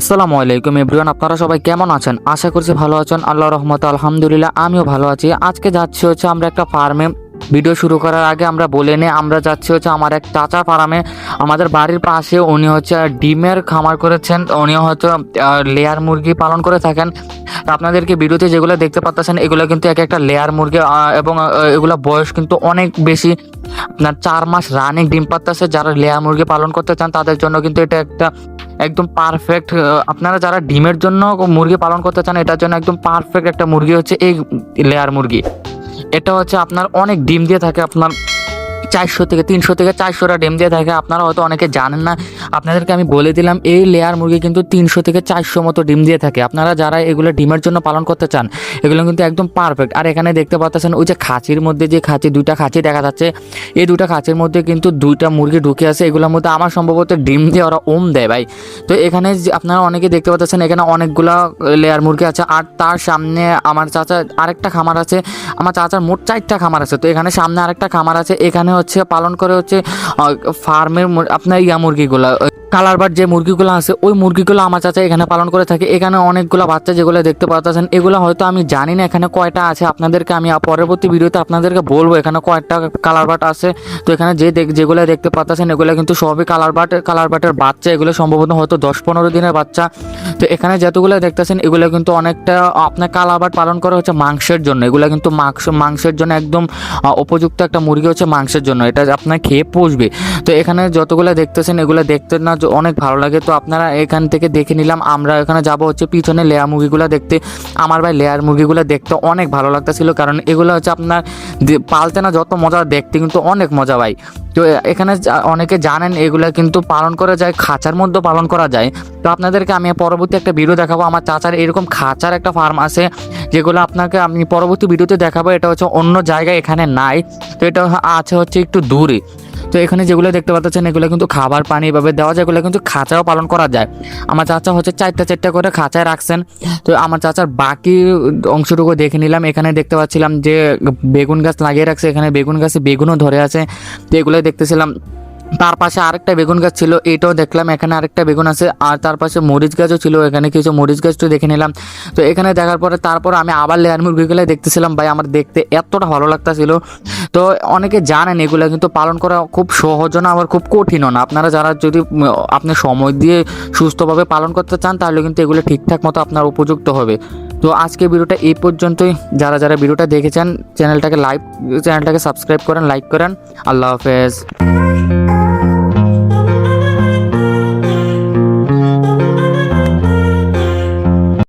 আসসালামু আলাইকুম এভরিওয়ান, আপনারা সবাই কেমন আছেন? আশা করছি ভালো আছেন। আল্লাহ রহমত, আলহামদুলিল্লাহ, আমিও ভালো আছি। আজকে যাচ্ছি হচ্ছে আমরা একটা ফার্মে। ভিডিও শুরু করার আগে আমরা বলে নিই, আমরা যাচ্ছি হচ্ছে আমার এক চাচা ফার্মে। আমাদের বাড়ির পাশে উনি হচ্ছে ডিমের খামার করেছেন। উনি হয়তো লেয়ার মুরগি পালন করে থাকেন। আপনাদেরকে ভিডিওতে যেগুলো দেখতে পাচ্ছেন, এগুলো কিন্তু এক একটা লেয়ার মুরগি এবং এগুলো বয়স কিন্তু অনেক বেশি। আপনার চার মাস রানিং ডিম পাত্তাছে যারা লেয়া মুরগি পালন করতে চান, তাদের জন্য কিন্তু এটা একটা একদম পারফেক্ট আপনারা যারা ডিমের জন্য মুরগি পালন করতে চান, এটার জন্য একদম পারফেক্ট একটা মুরগি হচ্ছে এই লেয়ার মুরগি। এটা হচ্ছে আপনার অনেক ডিম দিয়ে থাকে আপনার চারশো থেকে তিনশো থেকে চারশোটা ডিম দিয়ে থাকে। আপনারা হয়তো অনেকে জানেন না। আপনাদেরকে আমি বলে দিলাম, এই লেয়ার মুরগি কিন্তু তিনশো থেকে চারশো মতো ডিম দিয়ে থাকে। আপনারা যারা এগুলো ডিমের জন্য পালন করতে চান, এগুলো কিন্তু একদম পারফেক্ট আর এখানে দেখতে পাচ্ছেন, ওই যে খাঁচির মধ্যে যে খাঁচি, দুইটা খাঁচি দেখা যাচ্ছে। এই দুটা খাঁচির মধ্যে কিন্তু দুইটা মুরগি ঢুকে আছে। এগুলোর মধ্যে আমার সম্ভবত ডিম দিয়ে ওরা ওম দেয় ভাই। তো এখানে আপনারা অনেকে দেখতে পাচ্ছেন, এখানে অনেকগুলা লেয়ার মুরগি আছে। আর তার সামনে আমার চাচা আরেকটা খামার আছে। আমার চাচার মোট চারটা খামার আছে। তো এখানে সামনে আরেকটা খামার আছে। এখানে হচ্ছে পালন করে হচ্ছে ফার্মের আপনার ইয়া মুরগিগুলা কালার বাট যে মুরগিগুলো আছে, ওই মুরগিগুলো আমার চাচা এখানে পালন করে থাকে। এখানে অনেকগুলো বাচ্চা যেগুলো দেখতে পাচ্ছেন এগুলো হয়তো আমি জানি না এখানে কয়টা আছে। আপনাদেরকে আমি পরবর্তী ভিডিওতে আপনাদেরকে বলব এখানে কয়টা কালার বাট আছে। তো এখানে যে যেগুলো দেখতে পাচ্ছেন এগুলো কিন্তু সবই কালার বাট কালার বাটের বাচ্চা। এগুলো সম্ভবত হয়তো দশ পনেরো দিনের বাচ্চা। তো এখানে যতগুলো দেখতেছেন, এগুলো কিন্তু অনেকটা, আপনার কালার বাট পালন করা হচ্ছে মাংসের জন্য। এগুলো কিন্তু মাংস, মাংসের জন্য একদম উপযুক্ত একটা মুরগি হচ্ছে মাংসের জন্য। এটা আপনার খেয়ে পুষবে। তো এখানে যতগুলো দেখতেছেন, এগুলো দেখতে না অনেক ভালো লাগে। তো আপনারা এখান থেকে দেখে নিলাম। আমরা এখানে যাব হচ্ছে পিছনে লেয়ার মুরগিগুলো দেখতে। আমার ভাই লেয়ার মুরগিগুলো দেখতে অনেক ভালো লাগতেছিল কারণ এগুলো হচ্ছে আপনার পালতে না যত মজা দেখতে কিন্তু অনেক মজা ভাই। তো এখানে অনেকে জানেন এগুলো কিন্তু পালন করা যায়, খাঁচার মধ্যে পালন করা যায়। তো আপনাদেরকে আমি পরবর্তী একটা ভিডিও দেখাবো। আমার চাচার এরকম খাঁচার একটা ফার্ম আছে। যেগুলো আপনাকে আমি পরবর্তী ভিডিওতে দেখাবো, এটা হচ্ছে অন্য জায়গায় এখানে নাই। তো এটা আছে হচ্ছে একটু দূরে। তো এখানে যেগুলো দেখতে পাচ্ছেন, এগুলো কিন্তু খাবার পানি এভাবে দেওয়া যায়, এগুলো কিন্তু খাঁচাও পালন করা যায়। আমার চাচা হচ্ছে চারটা চারটা করে খাঁচায় রাখছেন। তো আমার চাচার বাকি অংশটুকু দেখে নিলাম। এখানে দেখতে পাচ্ছিলাম যে বেগুন গাছ লাগিয়ে রাখছে, এখানে বেগুন গাছে বেগুনও ধরে আছে। তো এগুলো দেখতেছিলাম তার পাশে আরেকটা বেগুন গাছ ছিল, এটাও দেখলাম, এখানে আরেকটা বেগুন আছে, আর তার পাশে মরিচ গাছও ছিল, এখানে কিছু মরিচ গাছটা দেখে নিলাম। তো এখানে দেখার পরে তারপর আমি আবার লেয়ার মুরগিগুলো দেখতেছিলাম, ভাই আমার দেখতে এতটা ভালো লাগতাছিল। তো অনেকে জানেন এগুলো কিন্তু পালন করা খুব সহজ না, আবার খুব কঠিনও না। আপনারা যারা যদি আপনি সময় দিয়ে সুস্থভাবে পালন করতে চান, তাহলে কিন্তু এগুলো ঠিকঠাক মতো আপনার উপযুক্ত হবে। তো আজকে ভিডিওটা এই পর্যন্তই। যারা যারা ভিডিওটা দেখেছেন, চ্যানেলটাকে লাইক, চ্যানেলটাকে সাবস্ক্রাইব করেন, লাইক করেন। আল্লাহ হাফেজ।